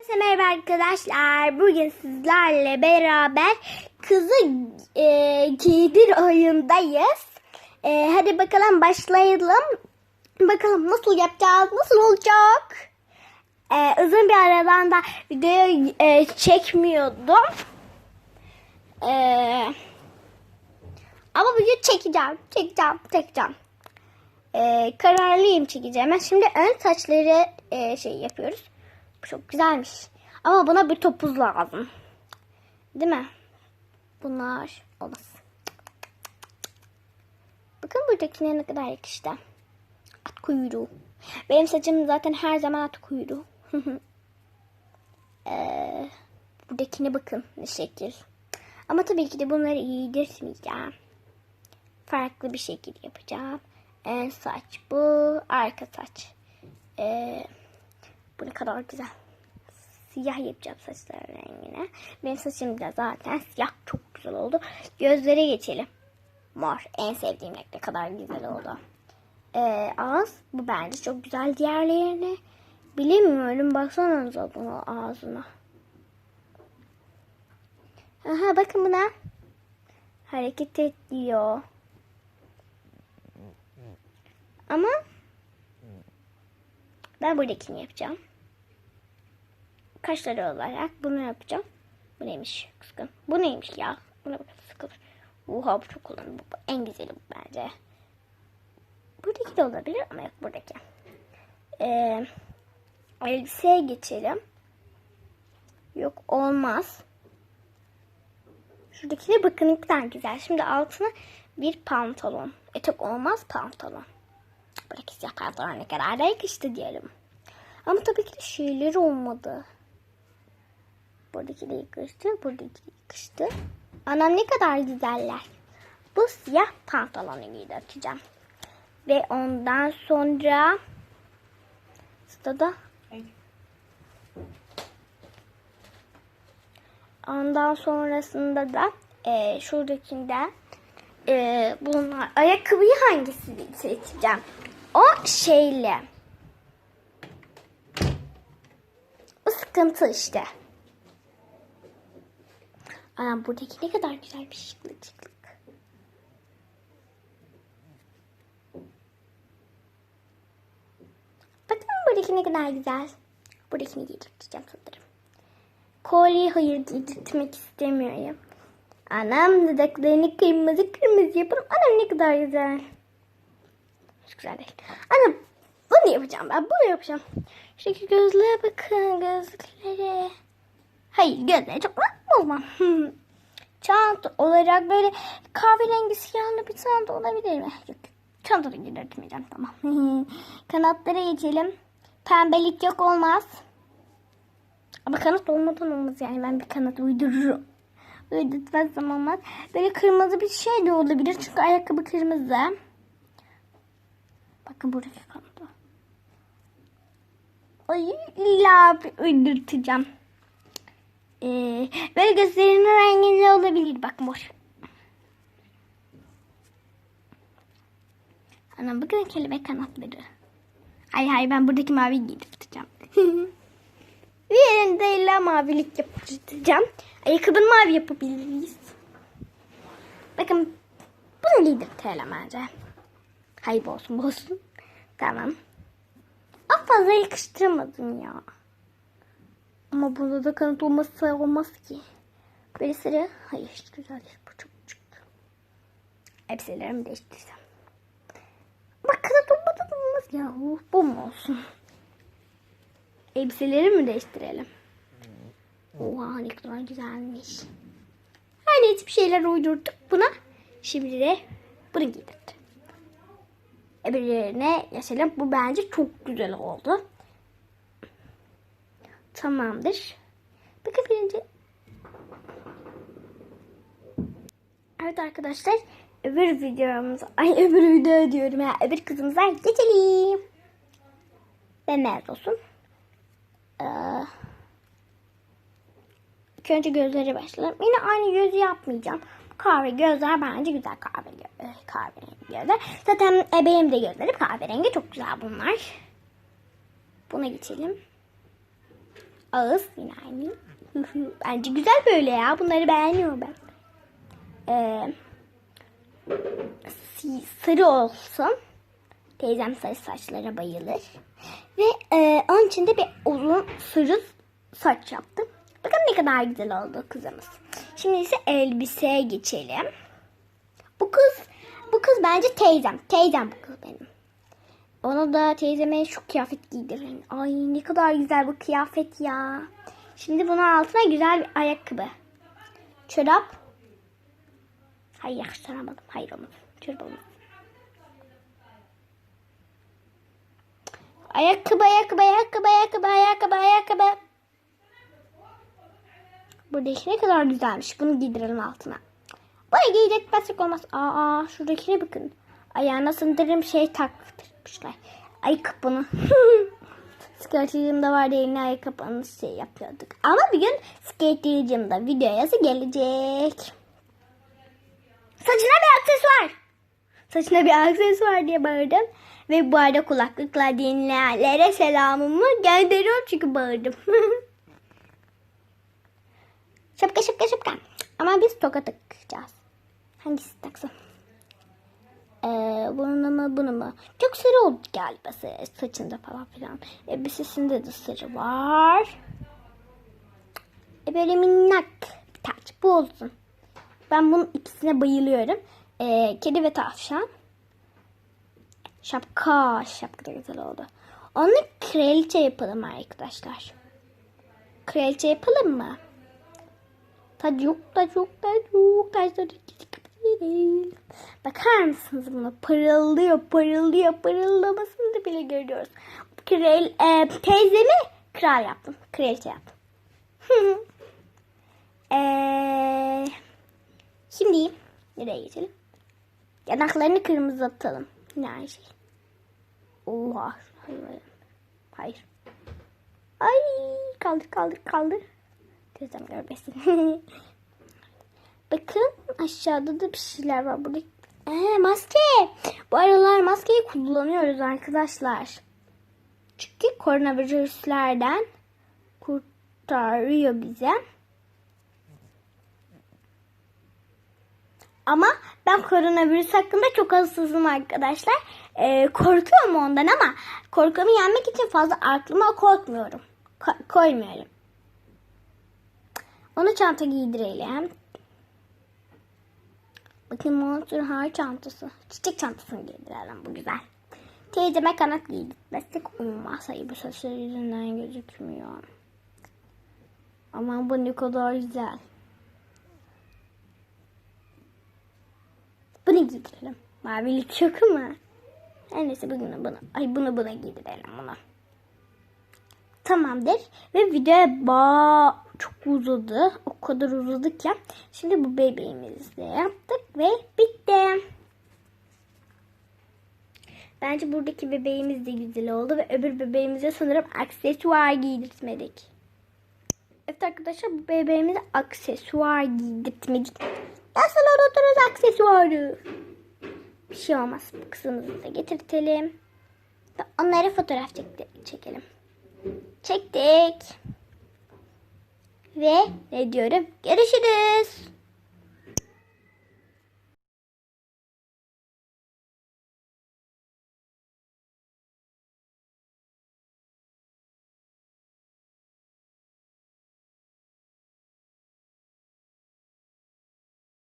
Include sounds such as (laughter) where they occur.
Herkese merhaba arkadaşlar. Bugün sizlerle beraber kızı e, giydir oyundayız. E, hadi bakalım başlayalım. Bakalım nasıl yapacağız, nasıl olacak? E, uzun bir aradan da video e, çekmiyordum. E, ama bugün çekeceğim, çekeceğim, çekeceğim. E, kararlıyım çekeceğim. Şimdi ön saçları e, şey yapıyoruz. Bu çok güzelmiş. Ama buna bir topuz lazım. Değil mi? Bunlar olmaz. Bakın buradakine ne kadar yakıştı. At kuyruğu. Benim saçım zaten her zaman at kuyruğu. (laughs) ee, buradakine bakın ne şekil. Ama tabii ki de bunları giydirmeyeceğim. Farklı bir şekil yapacağım. Ön saç bu. Arka saç. Ee, bu ne kadar güzel. Siyah yapacağım saçların rengine. Benim saçım da zaten siyah çok güzel oldu. Gözlere geçelim. Mor. En sevdiğim renk ne kadar güzel oldu. Ee, ağız. Bu bence çok güzel. Diğerlerini bilemiyorum. Baksanıza buna ağzına. Aha bakın buna. Hareket ediyor. Ama ben buradakini yapacağım. Kaşları olarak bunu yapacağım. Bu neymiş? Kıskın. Bu neymiş ya? Buna bakın sıkılır. Oha bu çok kullanım. Bu en güzeli bu bence. Buradaki de olabilir ama yok buradaki. Ee, elbiseye geçelim. Yok olmaz. Şuradakine bakın ne kadar güzel. Şimdi altına bir pantolon. Etek olmaz pantolon. Buradaki siyah pantolon ne kadar da yakıştı diyelim. Ama tabii ki de şeyleri olmadı. Buradaki de yakıştı. Buradaki de yakıştı. Anam ne kadar güzeller. Bu siyah pantolonu giydireceğim. Ve ondan sonra stada ondan sonrasında da e, şuradakinde e, bunlar ayakkabıyı hangisini seçeceğim? O şeyle. O sıkıntı işte. Anam buradaki ne kadar güzel bir şıklık. Bakın buradaki ne kadar güzel. Buradakini giydirteceğim sanırım. Kolyeyi hayır giydirtmek istemiyorum. Anam dudaklarını kırmızı kırmızı yapalım. Anam ne kadar güzel. Hiç güzel değil. Anam bunu yapacağım ben. Bunu yapacağım. Şuradaki gözlüğe bakın. Gözlüklere. Hayır gözleri çok olmam. Çanta olarak böyle kahverengi siyahlı bir çanta olabilir mi? Yok. Çanta da giydirtmeyeceğim tamam. (laughs) Kanatlara geçelim. Pembelik yok olmaz. Ama kanat olmadan olmaz yani ben bir kanat uydururum. Uydurtmazsam olmaz. Böyle kırmızı bir şey de olabilir çünkü ayakkabı kırmızı. Bakın buradaki kanatı. Ay illa bir uydurtacağım. Ee, böyle gözlerinin renginde olabilir. Bak mor. Anam bakın kelebek kanatları. Hay hay ben buradaki mavi giydirteceğim. (laughs) Bir yerinde illa mavilik yaptıracağım. Ayakkabını mavi yapabiliriz. Bakın bunu giydirtelim bence. Hayır olsun olsun. Tamam. Az fazla yakıştıramadım ya. Ama bunda da kanıt olmazsa olmaz ki. Böyle sarı. Hayır güzel değil. Bu çok küçük. Elbiselerimi değiştirsem. Bak kanıt olmadan olmaz ya. Uf, bu mu olsun? Elbiseleri mi değiştirelim? Oha ne kadar güzelmiş. Neyse bir şeyler uydurduk buna. Şimdi de bunu giydirdim. Öbürlerine geçelim. Bu bence çok güzel oldu. Tamamdır. Bakın birinci. Evet arkadaşlar. Öbür videomuza, ay öbür video diyorum ya. Öbür kızımıza geçelim. Bembeyaz olsun. Ee, ilk önce gözleri başlayalım. Yine aynı gözü yapmayacağım. Kahve gözler bence güzel kahve e, kahverengi gözler. Zaten e, benim de gözlerim kahverengi çok güzel bunlar. Buna geçelim. Ağız yine. (laughs) Bence güzel böyle ya. Bunları beğeniyorum ben. Ee, sarı olsun. Teyzem sarı saçlara bayılır. Ve e, onun için de bir uzun sarı saç yaptım. Bakın ne kadar güzel oldu kızımız. Şimdi ise elbiseye geçelim. Bu kız, bu kız bence teyzem. Teyzem bu kız benim. Ona da teyzeme şu kıyafet giydirin. Ay ne kadar güzel bu kıyafet ya. Şimdi bunun altına güzel bir ayakkabı. Çorap. Hayır yakıştıramadım. Hayır olmadı. Çorap olmadı. Ayakkabı, ayakkabı, ayakkabı, ayakkabı, ayakkabı, ayakkabı. Buradaki ne kadar güzelmiş. Bunu giydirelim altına. Bunu giydirtmezsek olmaz. Aa, şuradakine bakın. Ayağına sındırım şey taktırmışlar. Ayakkabını. (laughs) Skatercimde vardı eline ayakkabını şey yapıyorduk. Ama bir gün skatercimde video yazı gelecek. Saçına bir aksesuar. Saçına bir aksesuar diye bağırdım. Ve bu arada kulaklıkla dinleyenlere selamımı gönderiyorum çünkü bağırdım. (laughs) şapka şapka şapka. Ama biz toka takacağız. Hangisi taksam? Ee, bunu mu bunu mu? Çok sarı oldu galiba sa- saçında falan filan. Elbisesinde de sarı var. E böyle minnak bir taç. Bu olsun. Ben bunun ikisine bayılıyorum. Ee, kedi ve tavşan. Şapka. Şapka da güzel oldu. Onu kraliçe yapalım arkadaşlar. Kraliçe yapalım mı? Tacuk tacuk tacuk tacuk. Bakar mısınız buna? Parıldıyor, parıldıyor, parıldamasını da bile görüyoruz. Kral, e, teyzemi kral yaptım. Kraliçe yaptım. (laughs) e, şimdi nereye geçelim? Yanaklarını kırmızılatalım. Yine aynı şey. Hayır. Hayır. hayır. Ay kaldır kaldır kaldır. Teyzem görmesin. (laughs) Bakın aşağıda da bir şeyler var. Burada ee, maske. Bu aralar maskeyi kullanıyoruz arkadaşlar. Çünkü koronavirüslerden kurtarıyor bize. Ama ben koronavirüs hakkında çok hassasım arkadaşlar. Ee, korkuyorum ondan ama korkumu yenmek için fazla aklıma korkmuyorum. Ko- koymuyorum. Onu çanta giydirelim. Bakın Monster High çantası. Çiçek çantasını giydirelim bu güzel. Teyzeme kanat giydirmezsek olmaz. Hayır bu saçları yüzünden gözükmüyor. Aman bu ne kadar güzel. Bunu giydirelim. Mavilik şaka mı? Her neyse bunu bunu. Ay bunu buna giydirelim bunu. Tamamdır. Ve video ba çok uzadı. O kadar uzadı ki. Şimdi bu bebeğimizi de yaptık ve bitti. Bence buradaki bebeğimiz de güzel oldu ve öbür bebeğimize sanırım aksesuar giydirtmedik. Evet arkadaşlar bu bebeğimize aksesuar giydirtmedik. Nasıl unuturuz aksesuarı? Bir şey olmaz. Kızımızı da getirtelim. Onlara fotoğraf çekti- çekelim. Çektik. Ve ne diyorum? Görüşürüz.